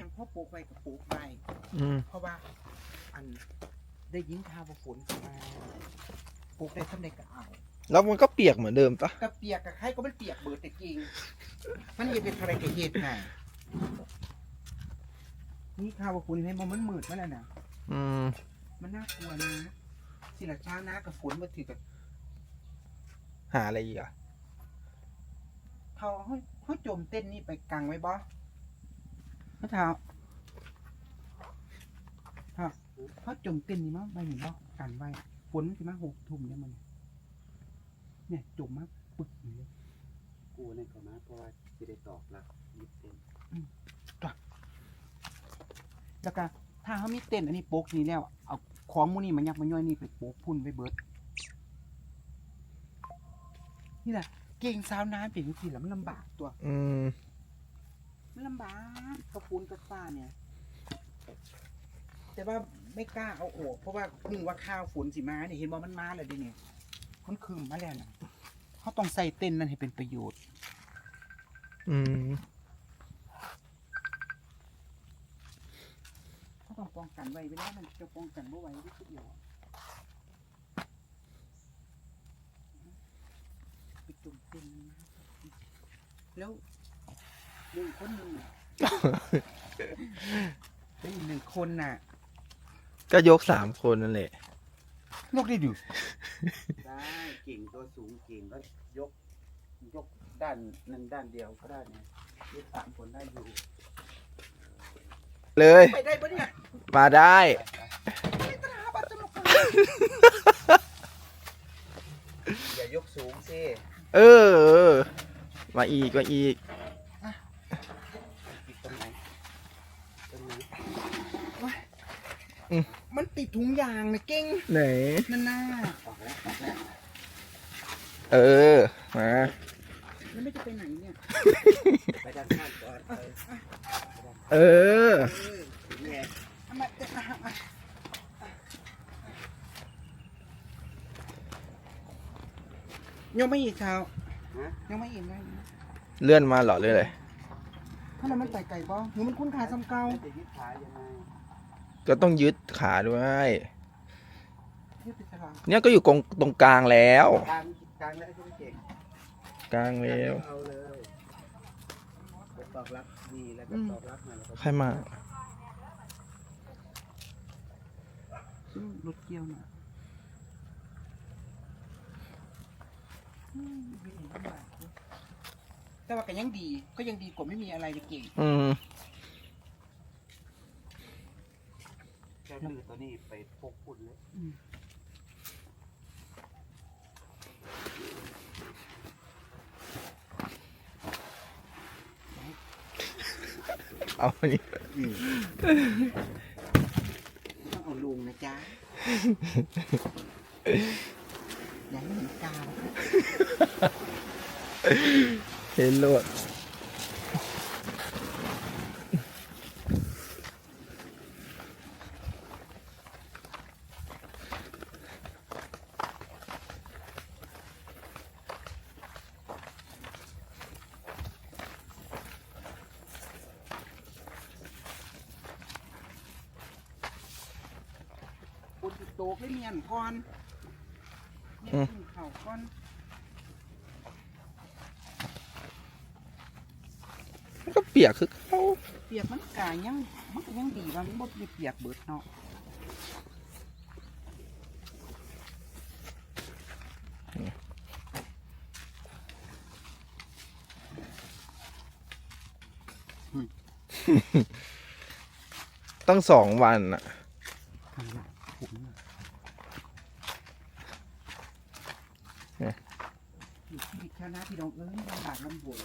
ยังพ่อปลูกไว้กับปลูกไปอืมเพราะว่า อันได้ยินข่าวว่าฝนจะมาปลูกได้สำเร็จก็เอาแล้วมันก็เปียกเหมือนเดิมปะกระเปียกกับใครก็มันเปียกเบิดแต่จริง มันเห็นเป็นอะไรกับเหตุไงนี่ข่าวว่าฝนให้มันมันมืดมันน่ะนะอืม มันน่ากลัวนะสิละเช้านะกับฝนมาถือกับหาอะไรอีกอะเขาเขาเขาจมเต้นนี่ไปกลางไว้บ่ พระเท้าครับเขาจมเต้นนี่มั้งไปเห็นบ่กันไว้ฝนสิมาหกทุ่มเนี่ยมัน เนี่ยจมมากปึกอย่างนี้กูในก่อนนะเพราะว่าจะได้ตอบรับยิบเต็มแล้วก็ถ้าเขามีเต้นอันนี้โป๊กนี่แล้วเอาของหมูนี่มันยักมันย่อยนี่ไปโป๊กพุ่นไปเบิดนี่แหละเก่งสาวน้ำเป็นวิธีแล้วมันลำบากตัว อืม มันลำบากกระปูนกระฟ้าเนี่ย แต่ว่าไม่กล้าเอาออกเพราะว่าเพิ่งว่าข้าวฝนสิมาเนี่ยเห็นว่ามันมาแล้วดิเนี่ยมันคืมมาแล้วนะเขาต้องใส่เต้นนั่นให้เป็นประโยชน์อืมเขาต้องป้องกันไว้เวลามันจะป้องกันไม่ไหวที่สุดเดียวไปจุ่มเต้นนะแล้ว หนึ่งคนหนึ่งน่ะแล้วอีกหนึ่งคนน่ะก็ยกสามคนนั่นแหละนกได้ดูได้เก่งตัวสูงเก่งก็ยก ยกด้านนั้นด้านเดียวก็ได้เนี่ยยกสามคนได้อยู่ เลย ไปได้ปะเนี่ยมาได้ ไม่ตราบัตรสนุกอย่ายกสูงสิ เออเออมาอีกมาอีกอีกตรงไหนตรงไหน มันติดถุงยางนะเก่งไหน นั่นน่าออกแล้วออกแล้วเออ มา แล้วไม่จะไปไหนเนี่ยไปด้านข้างก่อนเออ เออถึงไงเอามาเดี๋ยวอะอะยังไม่อีกเช้าฮะยังไม่อีกได้เลื่อนมาเหรอเลยเลยถ้าเรามันไต่ไก่บ่หรือมันคุ้นขาซ้ำเก่าแล้วจะยึดขายังไง ก็ต้องยึดขาด้วยที่ติดฉลามเนี่ยก็อยู่ตรงตรงกลางแล้ว กลางกลางแล้วใช่ไหมเก่งกลางแล้ว เอาเลยไปตอบรับดีแล้วก็ตอบรับมาแล้วก็ใครมาอืมรถเกี่ยวน่ะอืมไม่เห็นลำบากเลยแต่ว่าก็ยังดีก็ยังดีกว่าไม่มีอะไรเลยเก่ง อืม แค่ดื้อตัวนี้ไปพกพุ่นเลยเอาอันนี้ต้องเอาลุงนะจ๊ะอย่าให้เห็นกามเห็นโลด คนติดโตให้เมียนก่อนเนี่ยกินข้าวก่อนมันก็เปียกคือเขาเปียกมันกายังมันก็ยังดีว่ามันบ่ได้เปียกเบิดเนาะ嗯ต้องสองวันอะ ทำละผมน่ะ เนี่ย อยู่ที่ดิแค่นะพี่น้องเอ้ยลำบากลำบน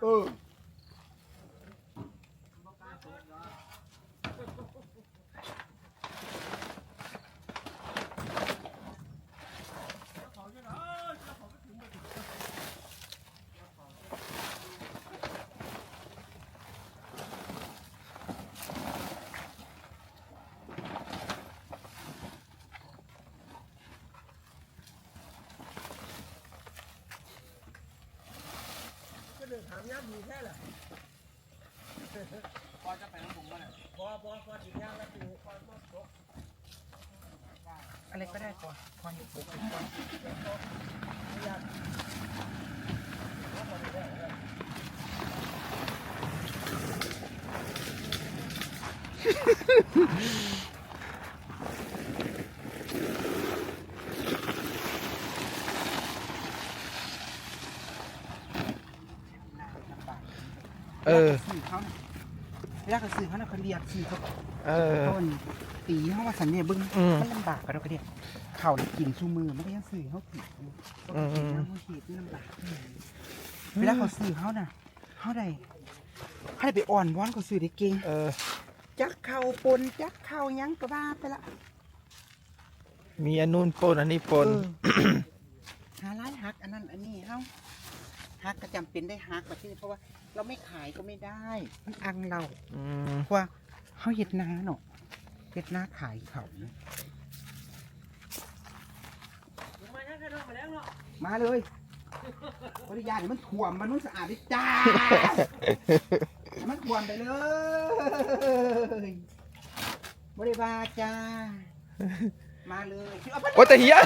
เออ ย่ำดีแค่ล่ะพอจะไปน้องผมว่าพอพอพอดีย่ำแล้วดูพอพอตกอะไรก็ได้พอพออยู่ปุ๊บย่ำเออ สื่อเขาน่ะเว ลาเขาสื่อเขาน่ะเขาเรียกสื่อเขาเออ ต้นตีเขาว่าสันเนี่ยเบึ้งอืมมันลำบากกันเราก็เดียเข่าน่ะกินชูมือมันก็ยังสื่อเขาผิดอืมน้ำมันขีดมันลำบากเวลาเขาสื่อเขาน่ะเขาได้เขาได้ไปอ่อนวอนเขาสื่อได้เก่ง เออ จักเข่าปนจักเข่าหยังก็บ้าไปละมีอันนู้นปนอันนี้ปน เออหาร้านฮักอันนั้นอันนี้เฮา ฮักก็จำเป็นได้ฮักแบบที่เพราะว่าเราไม่ขายก็ไม่ได้มันอังเราอืมเพราะว่าเขาเห็ดนาเนาะเห็ดนาขายเขานะมาแล้วแค่นอกมาเลยบริยาเนี่ยมันถ่วมมันนุ่นสะอาดดิจ้า มันถ่วมไปเลยบริวาจ้า มาเลยว่าโอ้แต่เฮีย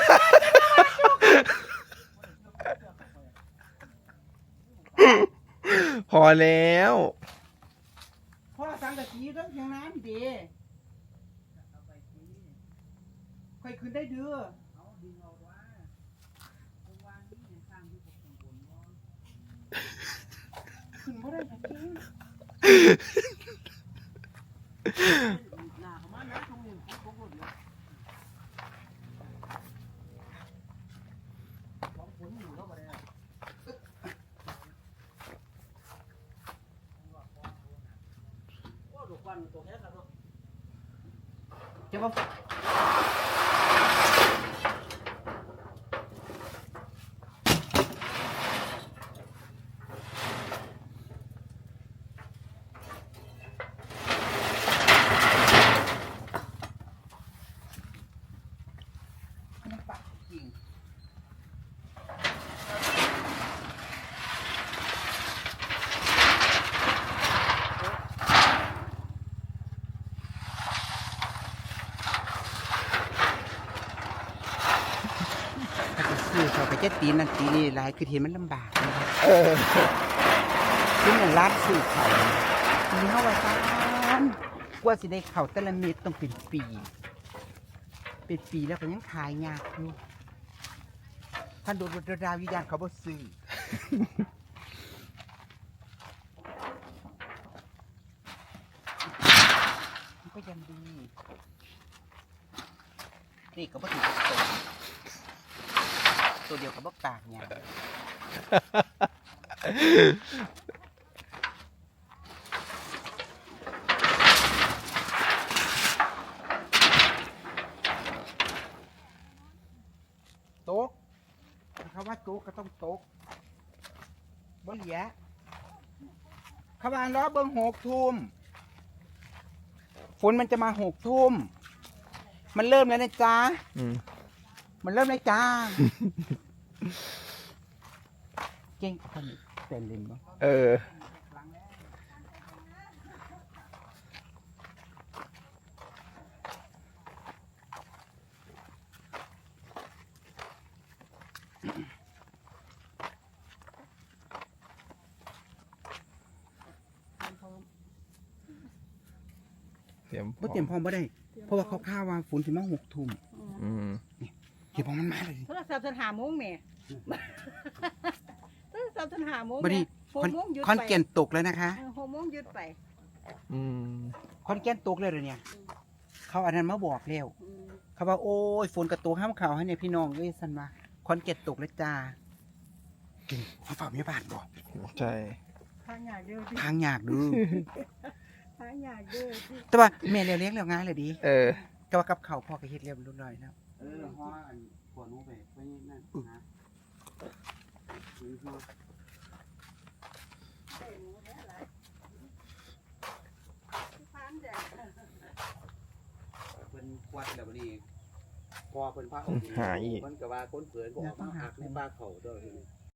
พอแล้วพ่อสังกะสีต้องอย่างนั้นดีค่อยขึ้นได้เด้อขึ้นบ่ได้จริง หน้าเขามานะตรงนี้ตรงนี้ของฝนอยู่แล้วมาแล้วว่าดูควันตัวแค่กันเนาะ จะว่ามันปากจริง ถ้าจะซื้อเขาไป จะตีนั่นตีนี่หลายคือเห็นมันลำบากนะครับเออซึ่งร้านซื้อเขาทีนี้เขาว่าซานกว่าสิได้เขาแต่ละเม็ดต้องเป็นปี เป็นปีแล้วก็ยังขายยากอยู่ท่านโดนดาววิญญาณเขาบ่ซื้อมันก็ยังดี นี่ก็บ่ถึงกับตัว ตัวเดียวกับบ่ปากเนี่ยโต๊ะคำว่าโต๊ะก็ต้องโต๊ะบ่เหลียคำว่าล้อเบิ่งหกทุ่มฝนมันจะมาหกทุ่ม มันเริ่มแล้วนะจ๊ะ อืม มันเริ่มเลยจ้า เก่งคนเป็นลิมบ้างเออเสียงบ่เตรียมพร้อมบ่ได้ เพราะว่าเขาข้าววางฝนถึงมาหกทุ่ม อืม เดี๋ยวพอมันมาเลย โทรศัพท์ฉันหาโมงแหม่ โทรศัพท์ฉันหาโมงบัดนี้หกโมงหยุดคอนไปแก่นตกแล้วนะคะเออหกโมงหยุดไปอืมคอนแก่นตกเลยเหรอเนี่ย เขาอันนั้นมาบอกแล้ว อืมเขาว่าโอ้ยฝนกระตกห้ามข่าวให้เนี่ยพี่น้องเอ้ยสันว่าคอนแก่นตกแล้วจ้าเก่งเขาฝ่ามีบ้านบ่ใช่ทางอยากเด้อที่ทางยากดูทางอยากเด้อที่แต่ว่าแม่เลี้ยงเลี้ยงแล้วง่ายเลยดีเออ แต่ว่ากับเขาวพ่อก็เฮ็ดเรียบร้อยแล้วเออห้ออันปวดหนูไปไว้นี่นั่นนะซื้อห้อทางจ้ะเพิ่นควัดแล้วบัดนี้พอเพิ่นพาออกหาอีกเพิ่นก็ว่าคนเผือนก็ออกมาหักในบ้าเขาด้วยทีนี้